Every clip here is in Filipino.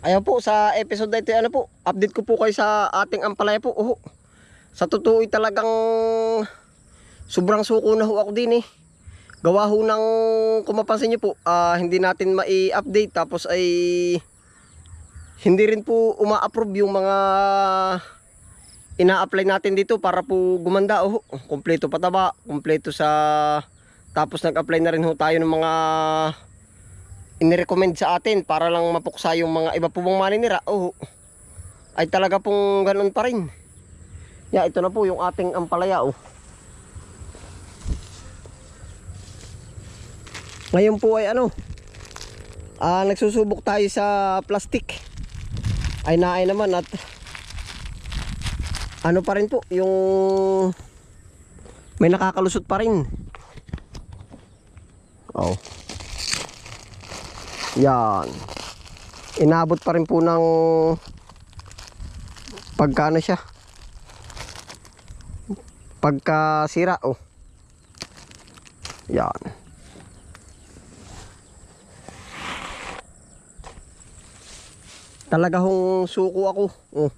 Ayan po, sa episode na ito, ano po, update ko po kayo sa ating ampalaya po. Oh, sa totoo ay talagang sobrang suko na ho ako din eh. Gawa ho ng, kung mapansin po, ah, hindi natin mai-update tapos ay hindi rin po uma-approve yung mga ina-apply natin dito para po gumanda. Oh, kompleto pataba, kompleto sa... Tapos nag-apply na rin ho tayo ng mga inirecommend sa atin para lang mapuksa yung mga iba po bang maninira. Oh, ay talaga pong ganun pa rin. Ya, ito na po yung ating ampalaya. Oh. Ngayon po ay ano, ah, nagsusubok tayo sa plastic. Ay naay naman at ano pa rin po, yung may nakakalusot pa rin. Oh. Yan. Inabot pa rin po ng pagkano siya. Pagka sira, oh. Yan. Talaga hong suko ako. Oh.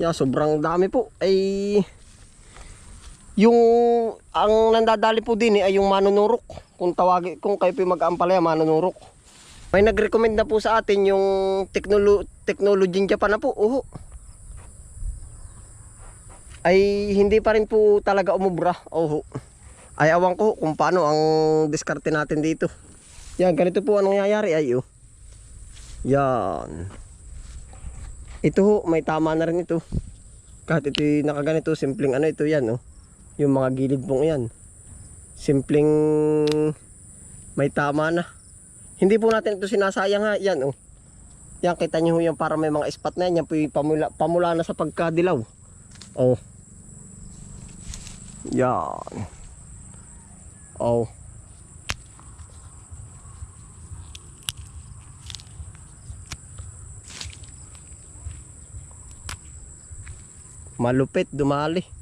Yeah, sobrang dami po. Ay yung ang nandadali po din eh, ay yung manunurok. Kung tawagin kung kayo po mag-aampalaya manunurok. May nag-recommend na po sa atin yung technolo technology Japan na po. Oho. Ay hindi pa rin po talaga umubra. Oho. Ay awang ko kung paano ang diskarte natin dito. Yan, ganito po ang nangyayari ay oh. Yan. Ito ho, may tama na rin ito. Kahit ito nakaganito, simpleng ano ito yan oh. Yung mga gilid pong yan. Simpleng may tama na. Hindi po natin ito sinasayang ha. Yan oh. Yan kita ho yan para may mga spot na yan. Yan po yung pamula, pamula na sa pagkadilaw. Oh. Yan. Oh. Malupit, dumali.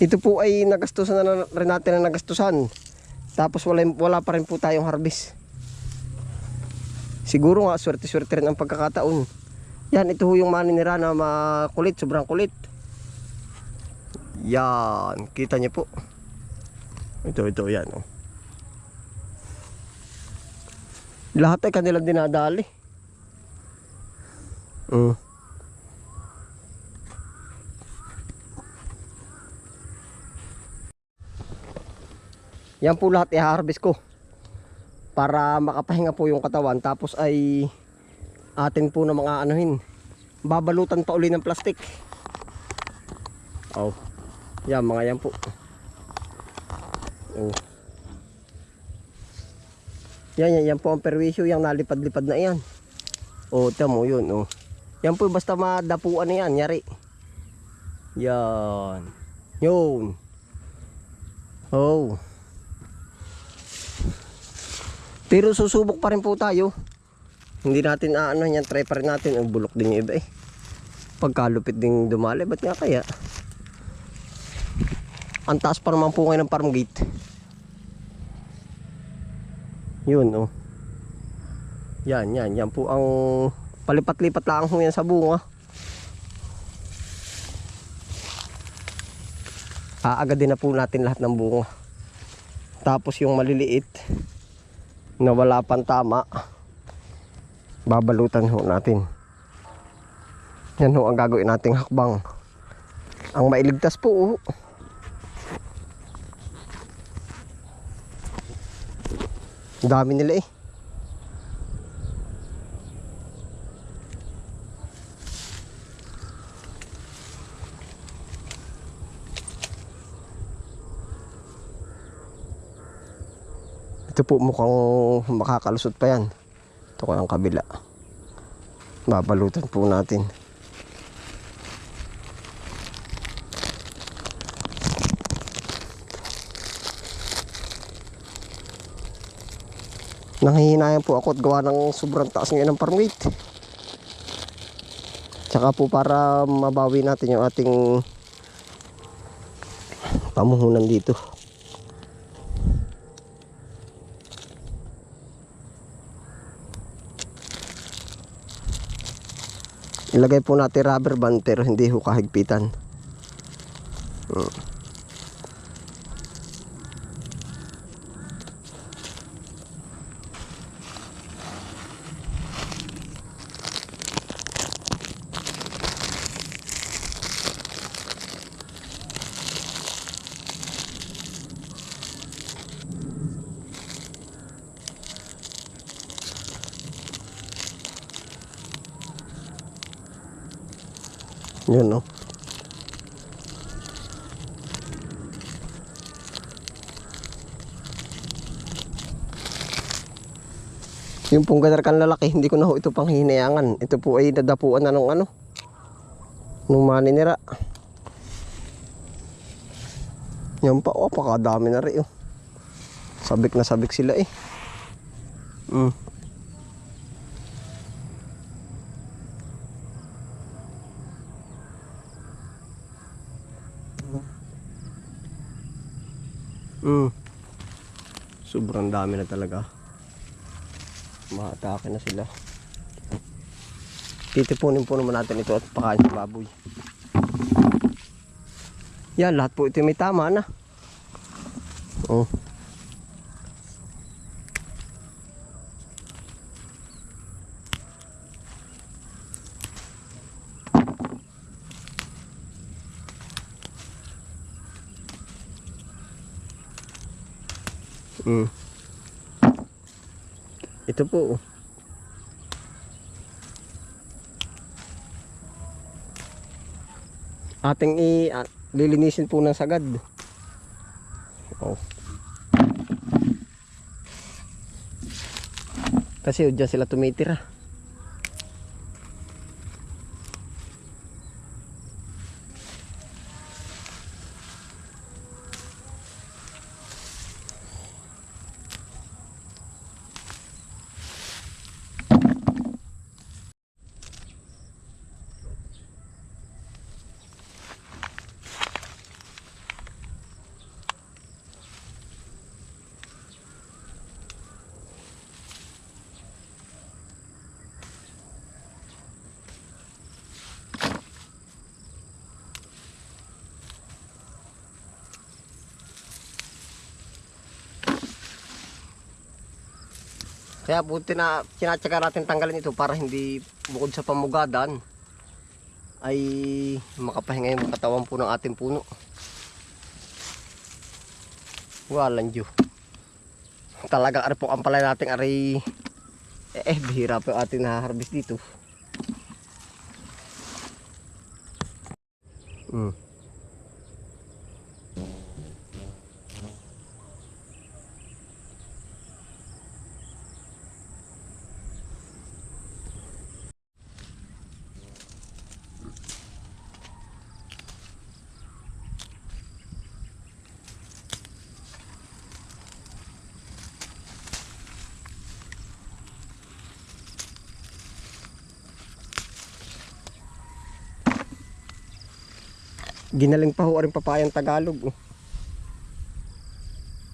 Ito po ay nagastusan na rin natin na nagastusan. Tapos wala, wala pa rin po tayong harvest. Siguro nga, swerte-swerte rin ang pagkakataon. Yan, ito ho yung maninira na makulit, sobrang kulit. Yan, kita niyo po. Ito, ito, yan. Oh. Lahat ay kanilang dinadali. Mm. Yan po lahat i-harvest ko. Para makapahinga po yung katawan. Tapos ay atin po na mga anuhin. Babalutan pa uli ng plastic. Oh. Yan mga yan po. Oh. Yan, yan, yan po ang perwisyo, yung nalipad-lipad na yan. Oh, tamo yun, oh. Yan po, basta madapuan na yan, yari. Yan. Yun. Oh. Pero susubok pa rin po tayo. Hindi natin aano yan, try pa rin natin. Ang bulok din yung iba eh. Pagkalupit din dumali, ba't nga kaya? Ang taas pa naman po ngayon ng farm gate. Yun, oh. Yan, yan. Yan po ang palipat-lipat lang ho yan sa bunga. Aagadin na po natin lahat ng bunga. Tapos yung maliliit na wala pang tama, babalutan ho natin. Yan ho ang gagawin nating hakbang. Ang mailigtas po, oh. Ang dami nila eh. Ito po mukhang makakalusot pa yan. Ito ko ang kabila. Babalutan po natin. Nanghihinayan po ako at gawa ng sobrang taas ngayon ng farm weight. Tsaka po para mabawi natin yung ating pamuhunan dito. Ilagay po natin rubber band pero hindi ho kahigpitan. Hmm. Yun no. Yung pong gadar kan lalaki, hindi ko na ho ito pang hinayangan. Ito po ay nadapuan na nung ano. Nung maninira. Yan pa, oh, pakadami na rin oh. Sabik na sabik sila eh. Mm. Mm. Sobrang dami na talaga. Maatake na sila. Titipunin po naman natin ito at pakain sa baboy. Yan, lahat po ito may tama na. Oh. Mm. Ito po. oh. Ating i lilinisin po ng sagad. Oh. Kasi oh, dyan sila tumitira. Kaya po tina, tinatsaga natin tanggalin ito para hindi bukod sa pamugadan ay makapahinga yung katawan po ng ating puno. Walang Diyo. Talaga ari po ang palay natin ari eh, eh bihira po ating naharvest dito. Mm. Ginaling pa ho rin papayang Tagalog. oh.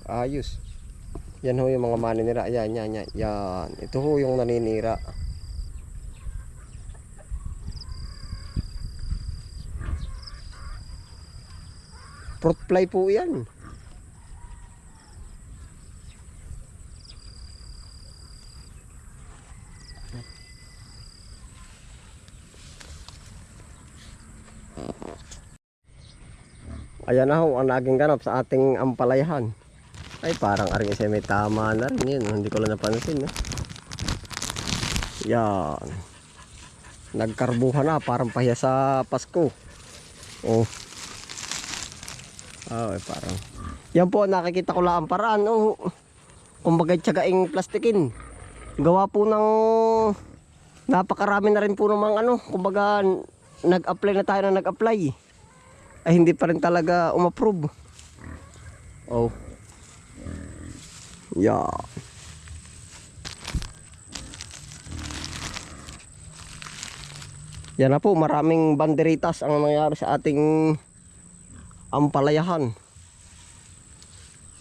Ayos. Yan ho yung mga maninira. Yan, yan, yan. Yan. Ito ho yung naninira. Fruit fly po yan. Ayan na ho ang naging ganap sa ating ampalayahan. Ay parang aring isa may tama na rin yun. Hindi ko lang napansin. Eh. Yan. Nagkarbuhan na parang pahiya sa Pasko. Oh. Eh, parang. Yan po nakikita ko lang ang paraan. Oh. Kumbaga tsagaing plastikin. Gawa po ng napakarami na rin po namang ano. Kumbaga nag-apply na tayo na nag-apply ay hindi pa rin talaga umapprove. Oh. Yeah. Yan na po, maraming banderitas ang nangyari sa ating ampalayahan.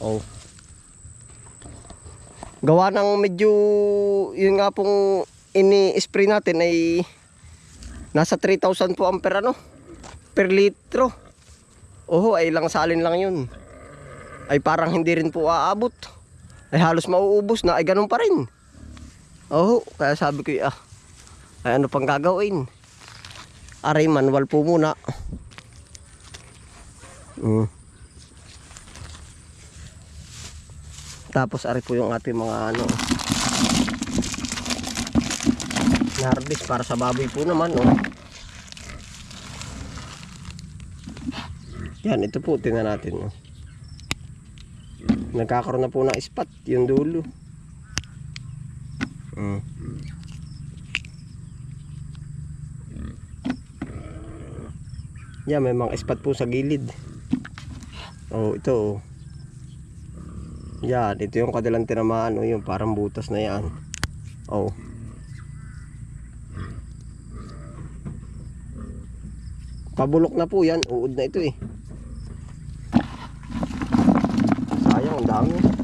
Oh. Gawa ng medyo, yun nga pong ini-spray natin ay Nasa 3,000 po ampere ano? Per litro. Oho, ay lang salin lang yun. Ay parang hindi rin po aabot. Ay halos mauubos na, ay ganun pa rin. Oho, kaya sabi ko, ah, ay ano pang gagawin? Aray, manual po muna. Mm. Tapos ari po yung ating mga ano. Nardis para sa baboy po naman, oh. Yan, ito po, tingnan natin. Nagkakaroon na po ng spot, yung dulo. Mm. Yan, may mga spot po sa gilid. Oh, ito, oh. Yan, ito yung kadalang tinamaan, oh, yung parang butas na yan. Oh. Pabulok na po yan, uod na ito eh. Sayang, ang dami.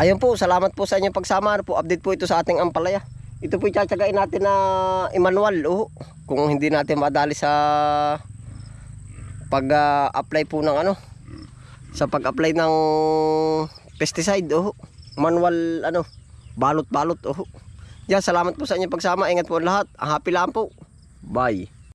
Ayun po, salamat po sa inyong pagsama. Ano po, update po ito sa ating ampalaya. Ito po itsatsyagain natin na Emmanuel. Oh, kung hindi natin madali sa pag-apply po ng ano, sa pag-apply ng pesticide. Oh, manual ano, balot-balot. Oh. Yan, salamat po sa inyong pagsama. Ingat po lahat. Happy lang po. Bye.